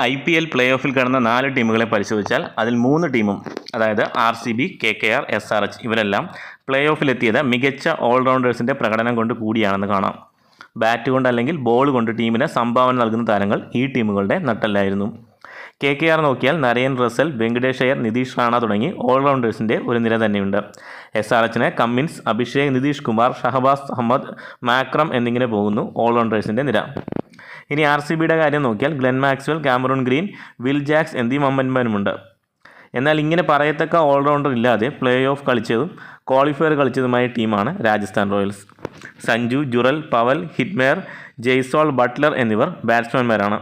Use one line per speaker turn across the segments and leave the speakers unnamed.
I P L play ഓഫിൽ കടന്ന നാല് ടീമുകളെ പരിശോധിച്ചാൽ അതിൽ മൂന്ന് ടീമും അതായത് R C B K K R S R H ഇവരെല്ലാം പ്ലേ ഓഫിലെത്തിയത് മികച്ച ഓൾറൗണ്ടേഴ്സിന്റെ പ്രകടനം കൊണ്ട് കൂടിയാണെന്ന് കാണാം. ബാറ്റ് കൊണ്ട് അല്ലെങ്കിൽ ബോൾ കൊണ്ട് ടീമിന് സംഭാവന നൽകുന്ന താരങ്ങൾ ഈ ടീമുകളുടെ നട്ടല്ലായിരുന്നു. കെ കെ ആർ നോക്കിയാൽ നരയൻ റസൽ വെങ്കടേഷ് അയ്യർ നിതീഷ് റാണ തുടങ്ങി ഓൾറൗണ്ടേഴ്സിന്റെ ഒരു നിര തന്നെയുണ്ട്. എസ് ആർ എച്ചിന് കമ്മിൻസ് അഭിഷേക് നിതീഷ് കുമാർ ഷഹബാസ് അഹമ്മദ് മാക്രം എന്നിങ്ങനെ പോകുന്നു ഓൾറൗണ്ടേഴ്സിന്റെ നിര. ഇനി ആർ സി ബിയുടെ കാര്യം നോക്കിയാൽ Glenn Maxwell Cameron Green Will Jacks എന്നീ മമ്മന്മാരുമുണ്ട് എന്നാൽ ഇങ്ങനെ പറയത്തക്ക ഓൾറൗണ്ടർ ഇല്ലാതെ പ്ലേ ഓഫ് കളിച്ചതും ക്വാളിഫയർ കളിച്ചതുമായ ടീമാണ് Rajasthan Royals. Sanju Jurel Powell Hetmyer Jaiswal Buttler എന്നിവർ ബാറ്റ്സ്മാൻമാരാണ്.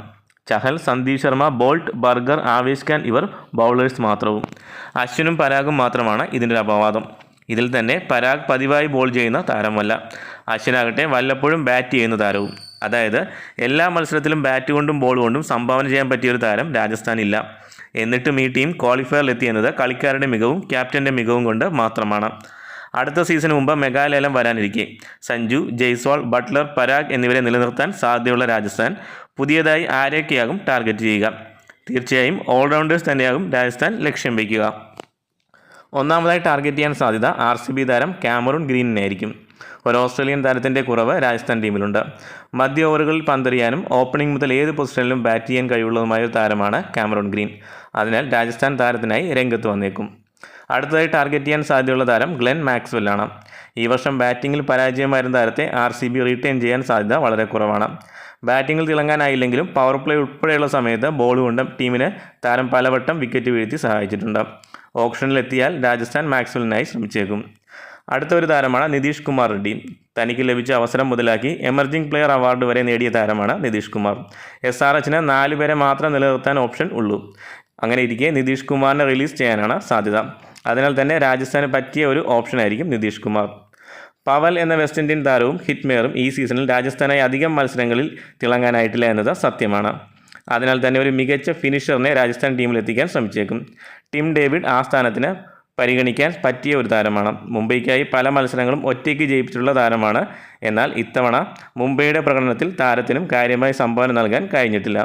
ചഹൽ സന്ദീപ് ശർമ്മ ബോൾട്ട് ബർഗർ ആവേശ് ഖാൻ ഇവർ ബൗളേഴ്സ് മാത്രവും. അശ്വിനും പരാഗും മാത്രമാണ് ഇതിന്റെ ഒരു അപവാദം. ഇതിൽ തന്നെ പരാഗ് പതിവായി ബോൾ ചെയ്യുന്ന താരമല്ല. അശ്വിനാകട്ടെ വല്ലപ്പോഴും ബാറ്റ് ചെയ്യുന്ന താരവും. അതായത് എല്ലാ മത്സരത്തിലും ബാറ്റ് കൊണ്ടും ബോൾ കൊണ്ടും സംഭാവന ചെയ്യാൻ പറ്റിയൊരു താരം രാജസ്ഥാനില്ല എന്നിട്ടും ഈ ടീം ക്വാളിഫയറിൽ എത്തിയെന്നത് കളിക്കാരുടെ മികവും ക്യാപ്റ്റന്റെ മികവും കൊണ്ട് മാത്രമാണ്. അടുത്ത സീസണിന് മുമ്പ് മെഗാലയലം വരാനിരിക്കെ. സഞ്ജു ജയ്സ്വാൾ ബട്ട്ലർ പരാഗ് എന്നിവരെ നിലനിർത്താൻ സാധ്യതയുള്ള രാജസ്ഥാൻ പുതിയതായി ആരെയൊക്കെയാകും ടാർഗറ്റ് ചെയ്യുക. തീർച്ചയായും ഓൾറൗണ്ടേഴ്സ് തന്നെയാകും രാജസ്ഥാൻ ലക്ഷ്യം വയ്ക്കുക. ഒന്നാമതായി ടാർഗറ്റ് ചെയ്യാൻ സാധ്യത ആർ സി ബി താരം കാമറൂൺ ഗ്രീനിനായിരിക്കും. ഒരു ഓസ്ട്രേലിയൻ താരത്തിന്റെ കുറവ് രാജസ്ഥാൻ ടീമിലുണ്ട്. മധ്യ ഓവറുകളിൽ പന്തെറിയാനും ഓപ്പണിംഗ് മുതൽ ഏത് പൊസിഷനിലും ബാറ്റ് ചെയ്യാൻ കഴിവുള്ളതുമായ ഒരു താരമാണ് കാമറോൺ ഗ്രീൻ. അതിനാൽ രാജസ്ഥാൻ താരത്തിനായി രംഗത്ത് വന്നേക്കും. അടുത്തതായി ടാർഗറ്റ് ചെയ്യാൻ സാധ്യതയുള്ള താരം ഗ്ലെൻ മാക്സ്വെല്ലാണ്. ഈ വർഷം ബാറ്റിങ്ങിൽ പരാജയമായിരുന്ന താരത്തെ ആർ സി ബി റീറ്റെയിൻ ചെയ്യാൻ സാധ്യത വളരെ കുറവാണ്. ബാറ്റിങ്ങിൽ തിളങ്ങാനായില്ലെങ്കിലും പവർ പ്ലേ ഉൾപ്പെടെയുള്ള സമയത്ത് ബോൾ കൊണ്ട് ടീമിന് താരം പലവട്ടം വിക്കറ്റ് വീഴ്ത്തി സഹായിച്ചിട്ടുണ്ട്. ഓപ്ഷനിലെത്തിയാൽ രാജസ്ഥാൻ മാക്സ്വെല്ലിനായി ശ്രമിച്ചേക്കും. അടുത്ത ഒരു താരമാണ് നിതീഷ് കുമാർ റെഡ്ഡി. തനിക്ക് ലഭിച്ച അവസരം മുതലാക്കി എമർജിംഗ് പ്ലെയർ അവാർഡ് വരെ നേടിയ താരമാണ് നിതീഷ് കുമാർ. എസ് ആർ എച്ചിന് നാല് പേരെ മാത്രം നിലനിർത്താൻ ഓപ്ഷൻ ഉള്ളൂ. അങ്ങനെ ഇരിക്കെ നിതീഷ് കുമാറിനെ റിലീസ് ചെയ്യാനാണ് സാധ്യത. അതിനാൽ തന്നെ രാജസ്ഥാന് പറ്റിയ ഒരു ഓപ്ഷനായിരിക്കും നിതീഷ് കുമാർ. പവൽ എന്ന വെസ്റ്റ് ഇന്ത്യൻ താരവും ഹിറ്റ്മേറും ഈ സീസണിൽ രാജസ്ഥാനായി അധികം മത്സരങ്ങളിൽ തിളങ്ങാനായിട്ടില്ല എന്നത് സത്യമാണ്. അതിനാൽ തന്നെ ഒരു മികച്ച ഫിനിഷറിനെ രാജസ്ഥാൻ ടീമിലെത്തിക്കാൻ ശ്രമിച്ചേക്കും. ടിം ഡേവിഡ് ആ സ്ഥാനത്തിന് പരിഗണിക്കാൻ പറ്റിയ ഒരു താരമാണ്. മുംബൈക്കായി പല മത്സരങ്ങളും ഒറ്റയ്ക്ക് ജയിപ്പിച്ചിട്ടുള്ള താരമാണ്. എന്നാൽ ഇത്തവണ മുംബൈയുടെ പ്രകടനത്തിൽ താരത്തിനും കാര്യമായ സംഭാവന നൽകാൻ കഴിഞ്ഞിട്ടില്ല.